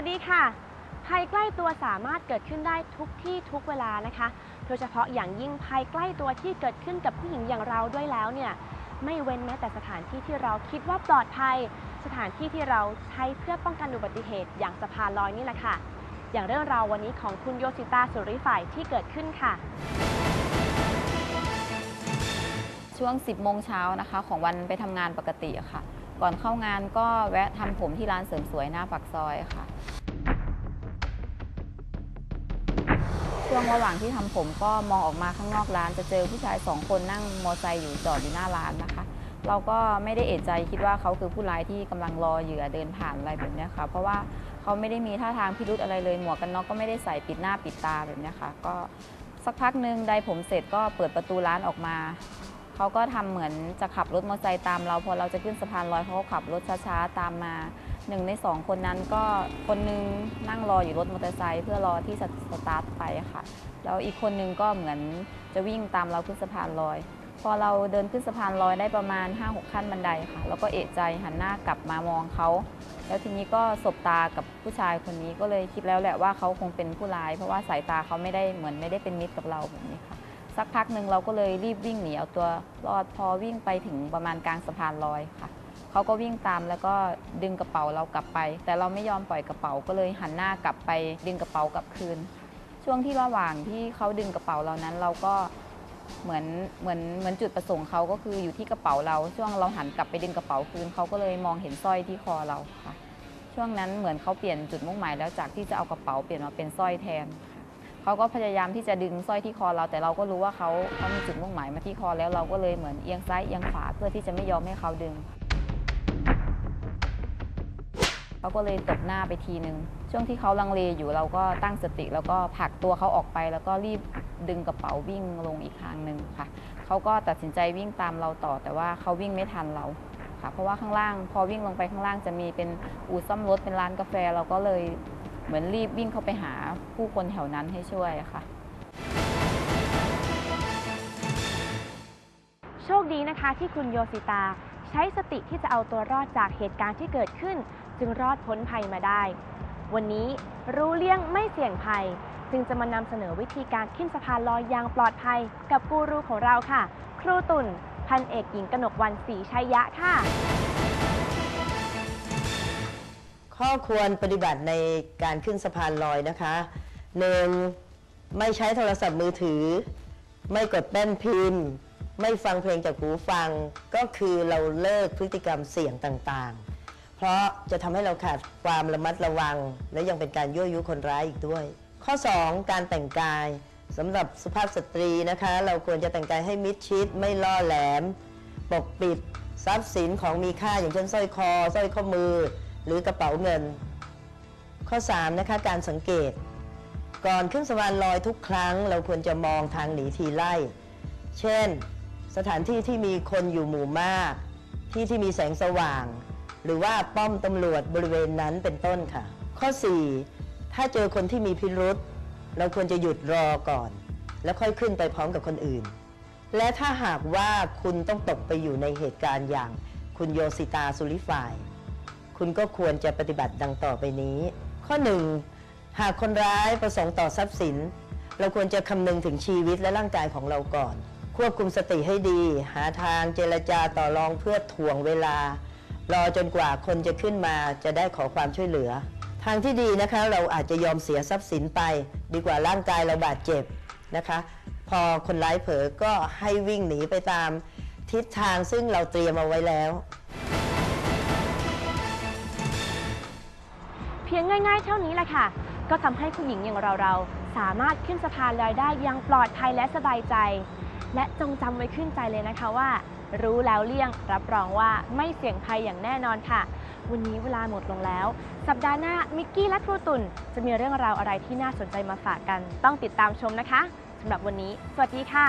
วัสดีค่ะ ภัยใกล้ตัวสามารถเกิดขึ้นได้ทุกที่ทุกเวลานะคะ โดยเฉพาะอย่างยิ่งภัยใกล้ตัวที่เกิดขึ้นกับผู้หญิงอย่างเราด้วยแล้วเนี่ย ไม่เว้นแม้แต่สถานที่ที่เราคิดว่าปลอดภัย สถานที่ที่เราใช้เพื่อป้องกันอุบัติเหตุอย่างสะพานลอยนี่แหละค่ะ อย่างเรื่องราววันนี้ของคุณโยสิตาสุริฝ่ายที่เกิดขึ้นค่ะช่วง 10 โมงเช้านะคะ ของวันไปทำงานปกติะค่ะ ก่อนเข้างานก็แวะทำผมที่ร้านเสริมสวยหน้าปากซอยค่ะ วงระหว่างที่ทำผมก็มองออกมาข้างนอกร้าน จะเจอผู้ชายสองคนนั่งมอไซค์อยู่จอดอยู่หน้าร้านนะคะ เราก็ไม่ได้เอะใจคิดว่าเขาคือผู้ร้ายที่กำลังรอเหยื่อเดินผ่านอะไรแบบนี้ค่ะ เพราะว่าเขาไม่ได้มีท่าทางพิรุธอะไรเลยหมวกกันน็อกก็ไม่ได้ใส่ปิดหน้าปิดตาแบบนี้ค่ะ ก็สักพักหนึ่งได้ผมเสร็จก็เปิดประตูร้านออกมาเขาก็ทำเหมือนจะขับรถมอเตอร์ไซค์ตามเรา พอเราจะขึ้นสะพานลอยเขาก็ขับรถช้าๆตามมา หนึ่งในสองคนนั้นก็คนนึงนั่งรออยู่รถมอเตอร์ไซค์เพื่อรอที่สตาร์ทไปค่ะ แล้วอีกคนนึงก็เหมือนจะวิ่งตามเราขึ้นสะพานลอย พอเราเดินขึ้นสะพานลอยได้ประมาณ 5-6 ขั้นบันไดค่ะ แล้วก็เอะใจหันหน้ากลับมามองเขา แล้วทีนี้ก็สบตากับผู้ชายคนนี้ก็เลยคิดแล้วแหละว่าเขาคงเป็นผู้ร้าย เพราะว่าสายตาเขาไม่ได้เหมือนไม่ได้เป็นมิตรกับเราแบบนี้ค่ะสักพักหนึ่งเราก็เลยรีบวิ่งหนีเอาตัวรอดพอวิ่งไปถึงประมาณกลางสะพานลอยค่ะ เขาก็วิ่งตามแล้วก็ดึงกระเป๋าเรากลับไป แต่เราไม่ยอมปล่อยกระเป๋าก็เลยหันหน้ากลับไป ดึงกระเป๋ากลับคืน ช่วงที่ระหว่างที่เขาดึงกระเป๋าเรานั้น เราก็เหมือนเหมือนเหมือนจุดประสงค์เขาก็คืออยู่ที่กระเป๋าเรา ช่วงเราหันกลับไปดึงกระเป๋าคืนเขาก็เลยมองเห็นสร้อยที่คอเราค่ะ ช่วงนั้นเหมือนเขาเปลี่ยนจุดมุ่งหมายแล้วจากที่จะเอากระเป๋าเปลี่ยนมาเป็นสร้อยแทนเขาก็พยายามที่จะดึงสร้อยที่คอเรา แต่เราก็รู้ว่าเขาเขามีจุดมุ่งหมายมาที่คอแล้วเราก็เลยเหมือนเอียงซ้ายเอียงขวาเพื่อที่จะไม่ยอมให้เขาดึง เขาก็เลยตบหน้าไปทีนึง ช่วงที่เขาลังเลอยู่เราก็ตั้งสติ แล้วก็ผลักตัวเขาออกไป แล้วก็รีบดึงกระเป๋าวิ่งลงอีกทางหนึ่งค่ะ เขาก็ตัดสินใจวิ่งตามเราต่อ แต่ว่าเขาวิ่งไม่ทันเราค่ะ เพราะว่าข้างล่างพอวิ่งลงไปข้างล่างจะมีเป็นอู่ซ่อมรถเป็นร้านกาแฟ เราก็เลยเหมือนรีบวิ่งเข้าไปหาผู้คนแถวนั้นให้ช่วยค่ะโชคดีนะคะที่คุณโยสิตา ใช้สติที่จะเอาตัวรอดจากเหตุการณ์ที่เกิดขึ้น จึงรอดพ้นภัยมาได้ วันนี้รู้เลี่ยงไม่เสี่ยงภัย จึงจะมานำเสนอวิธีการขึ้นสะพานลอยอย่างปลอดภัย กับกูรูของเราค่ะ ครูตุ่น พันเอกหญิงกนกวันศรีชัยยะค่ะ ข้อควรปฏิบัติในการขึ้นสะพานลอยนะคะหนึ่งไม่ใช้โทรศัพท์มือถือ ไม่กดแป้นพิมพ์ ไม่ฟังเพลงจากหูฟัง ก็คือเราเลิกพฤติกรรมเสี่ยงต่างๆ เพราะจะทำให้เราขาดความระมัดระวัง และยังเป็นการยั่วยุคนร้ายอีกด้วย ข้อ 2 การแต่งกายสำหรับสุภาพสตรีนะคะ เราควรจะแต่งกายให้มิดชิด ไม่ล่อแหลม ปกปิดทรัพย์สินของมีค่าอย่างเช่นสร้อยคอสร้อยข้อมือ หรือกระเป๋าเงิน ข้อ 3 นะคะ การสังเกต ก่อนขึ้นสะพานลอยทุกครั้ง เราควรจะมองทางหนีทีไล่ เช่น สถานที่ที่มีคนอยู่หมู่มาก ที่ที่มีแสงสว่าง หรือว่าป้อมตำรวจบริเวณนั้นเป็นต้นค่ะ ข้อ 4 ถ้าเจอคนที่มีพิรุษเราควรจะหยุดรอก่อน แล้วค่อยขึ้นไปพร้อมกับคนอื่น และถ้าหากว่าคุณต้องตกไปอยู่ในเหตุการณ์อย่างคุณโยสิตาสุริฝ่าย คุณก็ควรจะปฏิบัติดังต่อไปนี้ ข้อ 1 หากคนร้ายประสงค์ต่อทรัพย์สิน เราควรจะคำนึงถึงชีวิตและร่างกายของเราก่อน ควบคุมสติให้ดี หาทางเจรจาต่อรองเพื่อถ่วงเวลา รอจนกว่าคนจะขึ้นมาจะได้ขอความช่วยเหลือ ทางที่ดีนะคะเราอาจจะยอมเสียทรัพย์สินไป ดีกว่าร่างกายเราบาดเจ็บนะคะ พอคนร้ายเผลอก็ให้วิ่งหนีไปตามทิศทางซึ่งเราเตรียมเอาไว้แล้ว เพียงง่ายๆ เท่านี้แหละค่ะ ก็ทำให้ผู้หญิงอย่างเราๆ สามารถขึ้นสะพานลอยได้อยังปลอดภัยและสบายใจ และจงจำไว้ขึ้นใจเลยนะคะว่า รู้แล้วเลี่ยง รับรองว่าไม่เสี่ยงภัยอย่างแน่นอนค่ะ วันนี้เวลาหมดลงแล้ว สัปดาห์หน้ามิกกี้และครูตุ่นจะมีเรื่องราวอะไรที่น่าสนใจมาฝากกัน ต้องติดตามชมนะคะสำหรับวันนี้ สวัสดีค่ะ